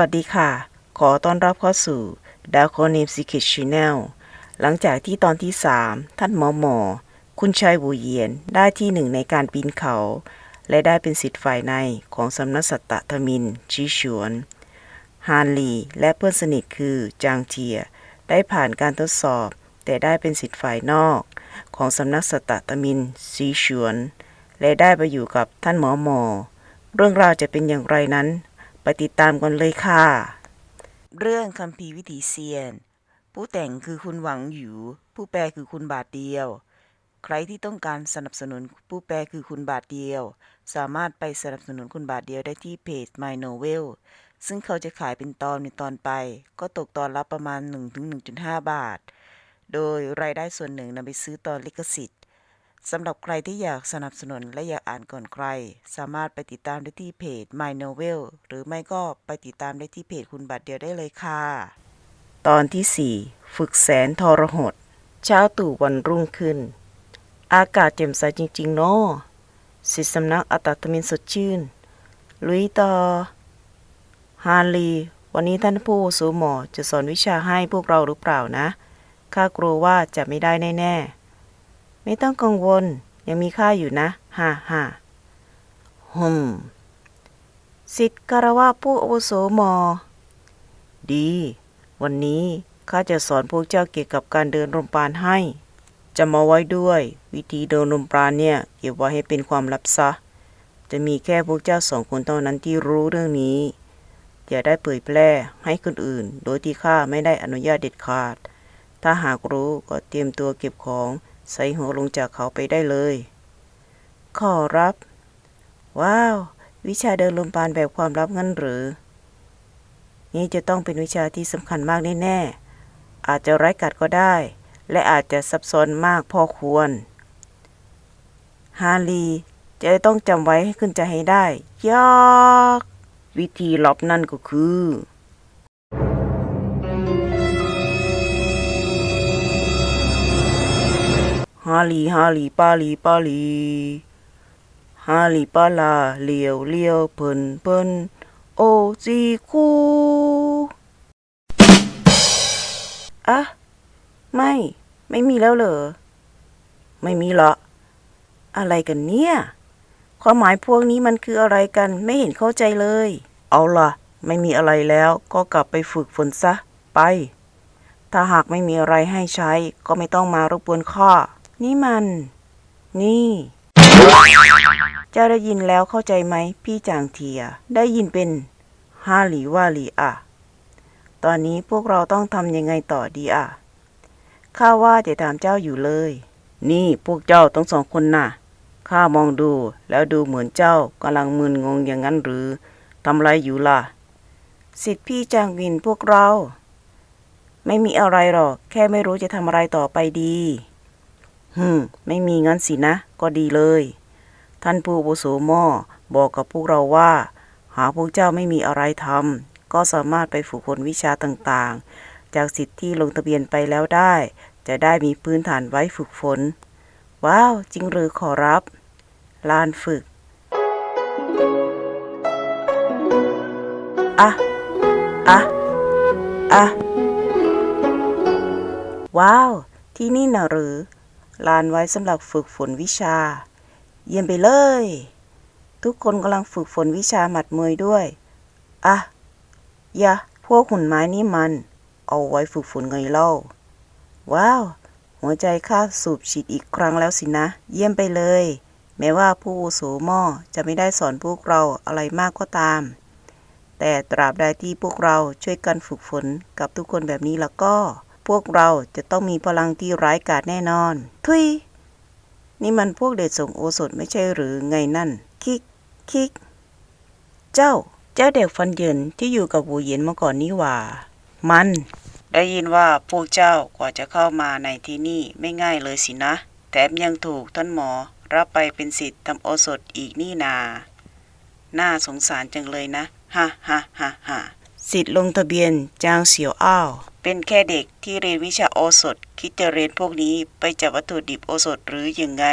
สวัสดีค่ะ ขอต้อนรับเข้าสู่ d a r k o n a m e Secret Channel หลังจากที่ตอนที่ 3 ท่านหมอหมอ คุณชายบูเยียนได้ที่หนึ่งในการปีนเขา และได้เป็นสิทธิ์ฝ่ายในของสำนักสัตตทมิน ชีฉวน ฮานลีและเพื่อนสนิทคือจางเทีย ได้ผ่านการทดสอบ แต่ได้เป็นสิทธิ์ฝ่ายนอก ของสำนักสัตตมินซีฉวน และได้ไปอยู่กับท่านหมอหมอ เรื่องราวจะเป็นอย่างไรนั้น ไปติดตามกันเลยค่ะ เรื่องคัมภีร์วิถีเซียน ผู้แต่งคือคุณหวังหยูผู้แปลคือคุณบาทเดียว ใครที่ต้องการสนับสนุนผู้แปลคือคุณบาทเดียว สามารถไปสนับสนุนคุณบาทเดียวได้ที่เพจ My Novel ซึ่งเขาจะขายเป็นตอนในตอนไป ก็ตกตอนละประมาณ 1-1.5 บาท โดยรายได้ส่วนหนึ่งนำไปซื้อตอนลิขสิทธิ์ สำหรับใครที่อยากสนับสนุนและอยากอ่านก่อนใคร สามารถไปติดตามได้ที่เพจ My Novel หรือไม่ก็ไปติดตามได้ที่เพจคุณบัตรเดียวได้เลยค่ะ ตอนที่ 4 ฝึกแสนทรหด เช้าตู่วันรุ่งขึ้น อากาศแจ่มใสจริง ๆ เนาะสิทธิสำนักอัตตมินสดชื่น ลุยต่อ ฮาลี วันนี้ท่านผู้สูหมอจะสอนวิชาให้พวกเราหรือเปล่านะ ข้ากลัวว่าจะไม่ได้แน่ ๆ ไม่ต้องกังวล ยังมีข้าอยู่นะ ฮ่าฮ่าฮึมสิทธิ์คารวะผู้อาวุโสมอ ดี วันนี้ข้าจะสอนพวกเจ้าเกี่ยวกับการเดินลมปราณให้ จะมาไว้ด้วย วิธีเดินลมปราณเนี่ย เก็บไว้ให้เป็นความลับซะ จะมีแค่พวกเจ้าสองคนเท่านั้นที่รู้เรื่องนี้ อย่าได้เผยแพร่ให้คนอื่น โดยที่ข้าไม่ได้อนุญาตเด็ดขาด ถ้าหากรู้ก็เตรียมตัวเก็บของ ใส่หัวลงจากเขาไปได้เลย ขอรับ ว้าว วิชาเดินลมปาณแบบความลับงั้นหรือ นี่จะต้องเป็นวิชาที่สำคัญมากแน่ๆอาจจะไร้กัดก็ได้ และอาจจะซับซ้อนมากพอควร ฮาลีจะต้องจำไว้ให้ขึ้นใจให้ได้ยากวิธีลับนั่นก็คือ ฮาลีฮาลีปาลีปาลีฮาลีปาลาเลียวเลียวเพิ่นเพิ่นโอจีคูอะไม่ ไม่มีแล้วเหรอ ไม่มีเหรออะไรกันเนี่ย ความหมายพวกนี้มันคืออะไรกันไม่เห็นเข้าใจเลย เอาล่ะ ไม่มีอะไรแล้วก็กลับไปฝึกฝนซะ ไป ถ้าหากไม่มีอะไรให้ใช้ก็ไม่ต้องมารบกวนข้า นี่มัน นี่ เจ้าได้ยินแล้วเข้าใจไหม พี่จางเทีย ได้ยินเป็นฮาหลีว่าหลีอะ ตอนนี้พวกเราต้องทำยังไงต่อดีอะข้าว่าจะถามเจ้าอยู่เลย นี่พวกเจ้าต้องสองคนน่ะ ข้ามองดูแล้วดูเหมือนเจ้ากำลังมึนงงอย่างนั้นหรือทำไรอยู่ล่ะ สิทธิพี่จางวินพวกเรา ไม่มีอะไรหรอก แค่ไม่รู้จะทำอะไรต่อไปดี ฮึมไม่มีงั้นสินะ ก็ดีเลย ท่านผู้อาวุโสม่อบอกกับพวกเราว่า หาพวกเจ้าไม่มีอะไรทำก็สามารถไปฝึกฝนวิชาต่างๆ จากสิทธิ์ที่ลงทะเบียนไปแล้วได้ จะได้มีพื้นฐานไว้ฝึกฝน ว้าว จริงหรือขอรับ ลานฝึกอะอะอะว้าว ที่นี่นะหรือ ลานไว้สำหรับฝึกฝนวิชา เยี่ยมไปเลย ทุกคนกำลังฝึกฝนวิชาหมัดมวยด้วยอะยะพวกหุ่นไม้นี่มัน เอาไว้ฝึกฝนไงเล่า ว้าว หัวใจข้าสูบฉีดอีกครั้งแล้วสินะ เยี่ยมไปเลย แม้ว่าผู้อุโสหม่อจะไม่ได้สอนพวกเราอะไรมากก็ตาม แต่ตราบใดที่พวกเราช่วยกันฝึกฝนกับทุกคนแบบนี้แล้วก็ พวกเราจะต้องมีพลังที่ร้ายกาจแน่นอน ทุย นี่มันพวกเดชส่งโอสถไม่ใช่หรือไงนั่น คิก คิก เจ้า เจ้าเด็กฟันเยินที่อยู่กับหูเย็นเมื่อก่อนนี่ว่า มัน ได้ยินว่าพวกเจ้ากว่าจะเข้ามาในที่นี่ไม่ง่ายเลยสินะ แถมยังถูกท่านหมอรับไปเป็นสิทธิ์ทำโอสถอีกนี่นา น่าสงสารจังเลยนะ ฮ่าฮ่าฮ่าฮ่าสิทธิ์ลงทะเบียนจางเสียวอ้าว เป็นแค่เด็กที่เรียนวิชาโอสถ คิดจะเรียนพวกนี้ไปจากวัตถุดิบโอสถหรือยังไง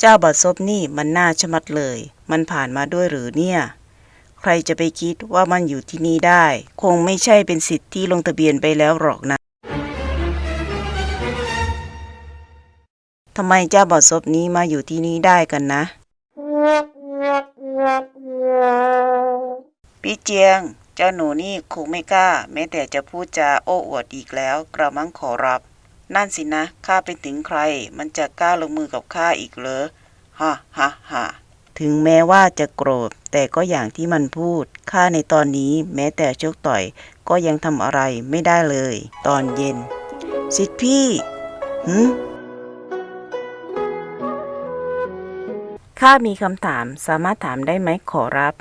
เจ้าบัดซบนี่มันน่าชะมัดเลย มันผ่านมาด้วยหรือเนี่ยใใครจะไปคิดว่ามันอยู่ที่นี่ได้ คงไม่ใช่เป็นสิทธิ์ที่ลงทะเบียนไปแล้วหรอกนะทำไมเจ้าบอดซบนี้มาอยู่ที่นี่ได้กันนะ พี่เจียง เจ้าหนูนี่คงไม่กล้า แม้แต่จะพูดจาโอ้อวดอีกแล้ว กระมังขอรับ นั่นสินะข้าเป็นถึงใคร มันจะกล้าลงมือกับข้าอีกเหรอฮ่าฮ่าฮ่าถึงแม้ว่าจะโกรธ แต่ก็อย่างที่มันพูดข้าในตอนนี้แม้แต่ชกต่อย ก็ยังทำอะไรไม่ได้เลย ตอนเย็น สิทธิพี่หืมข้ามีคำถามสามารถถามได้ไหมขอรับ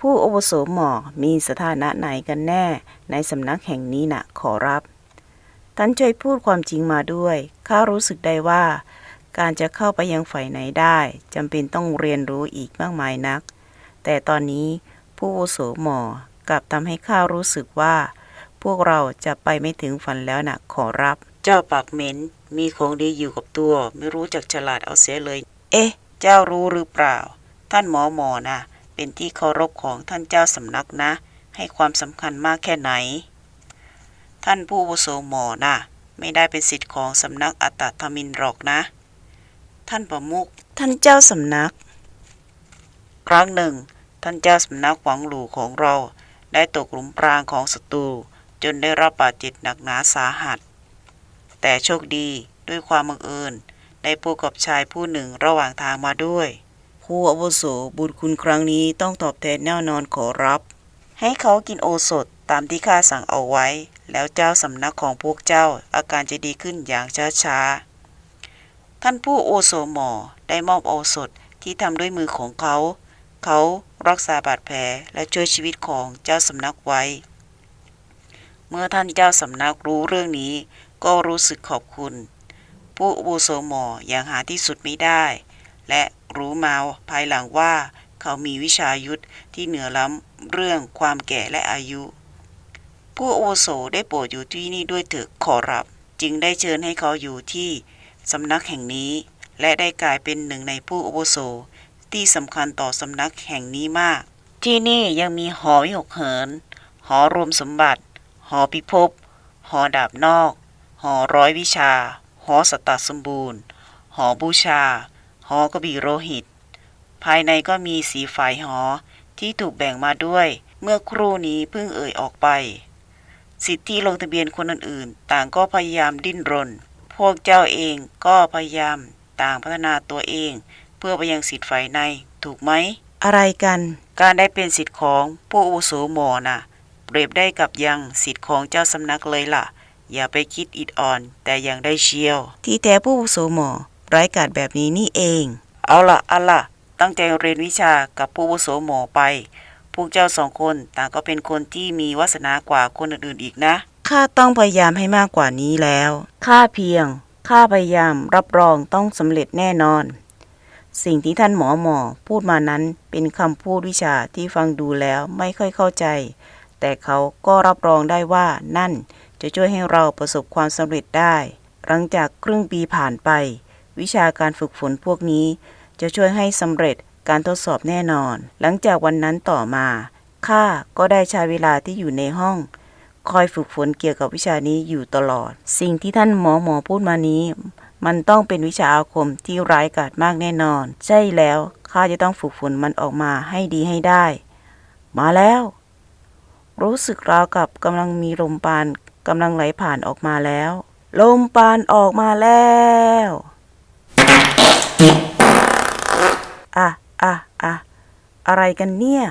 ผู้อวโสหมอมีสถานะไหนกันแน่ ในสำนักแห่งนี้นะขอรับ ท่านช่วยพูดความจริงมาด้วย ข้ารู้สึกได้ว่า การจะเข้าไปยังฝ่ายไหนได้จำเป็นต้องเรียนรู้อีกมากมายนัก แต่ตอนนี้ผู้อวโสหมอกลับทำให้ข้ารู้สึกว่า พวกเราจะไปไม่ถึงฝันแล้วนะขอรับ เจ้าปากเหม็นมีของดีอยู่กับตัว ไม่รู้จักฉลาดเอาเสียเลย เอ๊ะ เจ้ารู้หรือเปล่า ท่านหมอหมอน่ะ เป็นที่เคารพของท่านเจ้าสำนักนะ ให้ความสำคัญมากแค่ไหน ท่านผู้อาวุโสหมอนะไม่ได้เป็นสิทธิ์ของสำนักอัตตธมินหรอกนะ ท่านประมุขท่านเจ้าสำนัก ครั้งหนึ่ง ท่านเจ้าสำนักหวังหลูของเรา ได้ตกหลุมพรางของศัตรูจนได้รับบาดเจ็บหนักหนาสาหัส แต่โชคดีด้วยความบังเอิญได้พบกับชายผู้หนึ่งระหว่างทางมาด้วย ผู้อาวุโสบุญคุณครั้งนี้ต้องตอบแทนแน่นอนขอรับ ให้เขากินโอสถตามที่ข้าสั่งเอาไว้ แล้วเจ้าสำนักของพวกเจ้าอาการจะดีขึ้นอย่างช้าๆ ท่านผู้โอโสหมอได้มอบโอสถที่ทำด้วยมือของเขา เขารักษาบาดแผลและช่วยชีวิตของเจ้าสำนักไว้ เมื่อท่านเจ้าสำนักรู้เรื่องนี้ ก็รู้สึกขอบคุณ ผู้อาวุโสหมออย่างหาที่สุดไม่ได้ และ รู้มาภายหลังว่า เขามีวิชายุทธที่เหนือล้ำเรื่องความแก่และอายุ ผู้โอโสได้โปรดอยู่ที่นี่ด้วยเถิดขอรับ จึงได้เชิญให้เขาอยู่ที่สำนักแห่งนี้ และได้กลายเป็นหนึ่งในผู้โอโสที่สำคัญต่อสำนักแห่งนี้มาก ที่นี่ยังมีหอวิหกเหิน หอรวมสมบัติ หอพิภพ หอดาบนอก หอร้อยวิชา หอสตตสมบูรณ์ หอบูชา หอกระบี่โรหิต ภายในก็มีสีฝ่ายหอที่ถูกแบ่งมาด้วย เมื่อครู่นี้เพิ่งเอ่ยออกไป สิทธิลงทะเบียนคนอื่นๆ ต่างก็พยายามดิ้นรน พวกเจ้าเองก็พยายามต่างพัฒนาตัวเอง เพื่อไปยังสิทธิฝ่ายในถูกไหม อะไรกัน การได้เป็นสิทธิของผู้อาวุโสหมอน่ะ เปรียบได้กับยังสิทธิ์ของเจ้าสำนักเลยล่ะ อย่าไปคิดอิดอ่อน แต่อย่างได้เชียว ที่แท้ผู้อาวุโสหมอ ไร้กาดแบบนี้นี่เอง เอาละเอาละตั้งใจเรียนวิชากับผู้วุโสหมอไป พวกเจ้าสองคนต่างก็เป็นคนที่มีวาสนากว่าคนอื่นๆอีกนะ ข้าต้องพยายามให้มากกว่านี้แล้ว ข้าเพียง ข้าพยายามรับรองต้องสำเร็จแน่นอน สิ่งที่ท่านหมอหมอพูดมานั้นเป็นคำพูดวิชาที่ฟังดูแล้วไม่ค่อยเข้าใจ แต่เขาก็รับรองได้ว่านั่นจะช่วยให้เราประสบความสำเร็จได้ หลังจากครึ่งปีผ่านไป วิชาการฝึกฝนพวกนี้ จะช่วยให้สำเร็จการทดสอบแน่นอน หลังจากวันนั้นต่อมาข้าก็ได้ใช้เวลาที่อยู่ในห้อง คอยฝึกฝนเกี่ยวกับวิชานี้อยู่ตลอด สิ่งที่ท่านหมอหมอพูดมานี้ มันต้องเป็นวิชาอาคมที่ร้ายกาจมากแน่นอน ใช่แล้วข้าจะต้องฝึกฝนมันออกมาให้ดีให้ได้ มาแล้ว รู้สึกราวกับกำลังมีลมปานกำลังไหลผ่านออกมาแล้ว ลมปานออกมาแล้วอะอะอะ อะไรกันเนี่ย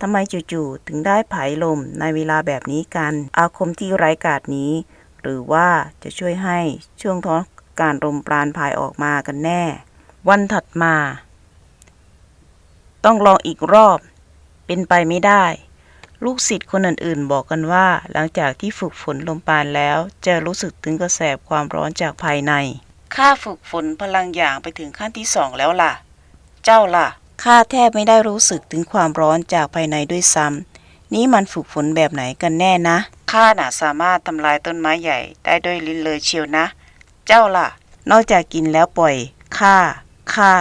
ทำไมจู่ๆถึงได้ผายลมในเวลาแบบนี้กัน อาคมที่ไร้กาดนี้ หรือว่าจะช่วยให้ช่วงท้องการลมปราณพายออกมากันแน่ วันถัดมา ต้องลองอีกรอบ เป็นไปไม่ได้ ลูกศิษย์คนอื่นๆ บอกกันว่า หลังจากที่ฝึกฝนลมปราณแล้ว จะรู้สึกถึงกระแสความร้อนจากภายในข้าฝึกฝนพลังอย่างไปถึงขั้นที่สองแล้วล่ะ เจ้าล่ะ ข้าแทบไม่ได้รู้สึกถึงความร้อนจากภายในด้วยซ้ำนี่มันฝึกฝนแบบไหนกันแน่นะข้าน่ะสามารถทำลายต้นไม้ใหญ่ได้ด้วยลิ้นเลยเชียวนะ เจ้าล่ะ นอกจากกินแล้วปล่อยข้าข้า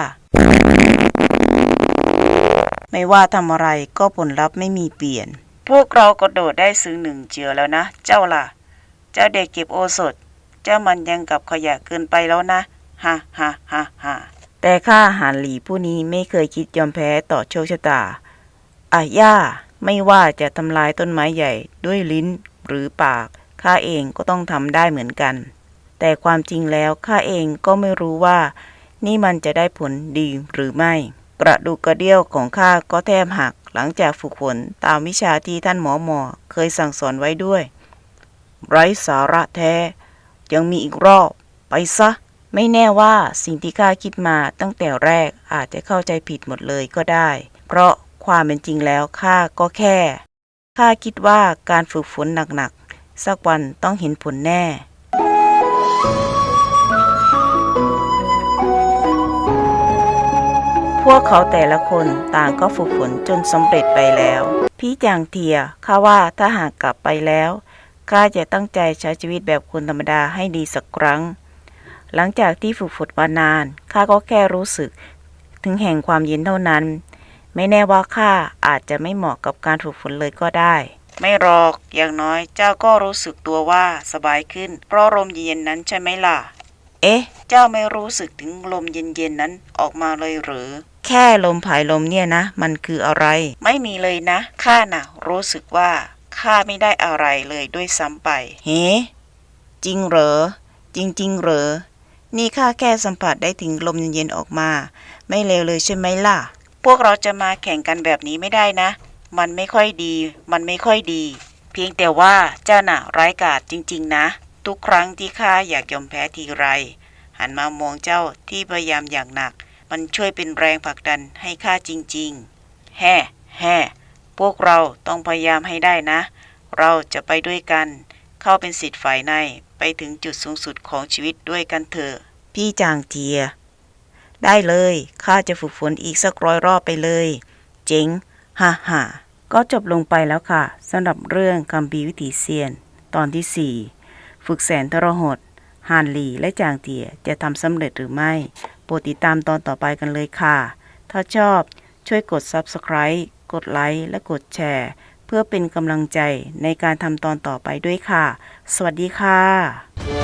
ไม่ว่าทำอะไรก็ผลลัพธ์ไม่มีเปลี่ยน พวกเรากระโดดได้ซื้อหนึ่งเจือแล้วนะ เจ้าล่ะ เจ้าเด็กเก็บโอสถ เจ้ามันยังกับขยะเกินไปแล้วนะฮ่าฮ่าฮ่าฮ่า แต่ข้าหานหลีผู้นี้ไม่เคยคิดยอมแพ้ต่อโชคชะตาอาย่า ไม่ว่าจะทำลายต้นไม้ใหญ่ด้วยลิ้นหรือปาก ข้าเองก็ต้องทำได้เหมือนกัน แต่ความจริงแล้วข้าเองก็ไม่รู้ว่า นี่มันจะได้ผลดีหรือไม่ กระดูกกระเดี่ยวของข้าก็แทบหักหลังจากฝึกฝนตามวิชาที่ท่านหมอหมอเคยสั่งสอนไว้ด้วย ไร้สาระแท้ ยังมีอีกรอบ ไปซะ ไม่แน่ว่าสิ่งที่ข้าคิดมาตั้งแต่แรกอาจจะเข้าใจผิดหมดเลยก็ได้ เพราะความเป็นจริงแล้วข้าก็แค่ข้าคิดว่าการฝึกฝนหนักๆ สักวันต้องเห็นผลแน่พวกเขาแต่ละคนต่างก็ฝึกฝนจนสำเร็จไปแล้ว พี่จางเทียข้าว่าถ้าหากกลับไปแล้วข้าจะตั้งใจใช้ชีวิตแบบคนธรรมดาให้ดีสักครั้ง หลังจากที่ฝึกฝนมานานข้าก็แค่รู้สึกถึงแห่งความเย็นเท่านั้น ไม่แน่ว่าข้าอาจจะไม่เหมาะกับการฝึกฝนเลยก็ได้ ไม่หรอกอย่างน้อยเจ้าก็รู้สึกตัวว่าสบายขึ้น เพราะลมเย็นๆนั้นใช่ไหมล่ะ เอ๊ะ เจ้าไม่รู้สึกถึงลมเย็นๆนั้นออกมาเลยหรือ แค่ลมผายลมเนี่ยนะ มันคืออะไร ไม่มีเลยนะข้าน่ะ รู้สึกว่าข้าไม่ได้อะไรเลยด้วยซ้ำไป เฮ้จริงเหรอ จริงๆ เหรอ นี่ข้าแค่สัมผัสได้ถึงลมเย็นๆออกมา ไม่เลวเลยใช่ไหมล่ะ พวกเราจะมาแข่งกันแบบนี้ไม่ได้นะ มันไม่ค่อยดี มันไม่ค่อยดี เพียงแต่ว่าเจ้าน่ะร้ายกาจจริง ๆ นะ ทุกครั้งที่ข้าอยากยอมแพ้ทีไร หันมามองเจ้าที่พยายามอย่างหนัก มันช่วยเป็นแรงผลักดันให้ข้าจริง ๆ แฮ่แฮ่พวกเราต้องพยายามให้ได้นะ เราจะไปด้วยกัน เข้าเป็นสิทธิ์ฝ่ายใน ไปถึงจุดสูงสุดของชีวิตด้วยกันเถอะ พี่จางเจีย ได้เลย ข้าจะฝึกฝนอีกสักร้อยรอบไปเลย เจ๋งฮ่าฮ่าก็จบลงไปแล้วค่ะสำหรับเรื่องคัมภีวิถีเซียน ตอนที่ 4 ฝึกแสนทรหดฮานลีและจางเตียจะทำสำเร็จหรือไม่ โปรดติดตามตอนต่อไปกันเลยค่ะ ถ้าชอบช่วยกด Subscribe กดไลค์และกดแชร์ เพื่อเป็นกำลังใจในการทำตอนต่อไปด้วยค่ะ สวัสดีค่ะ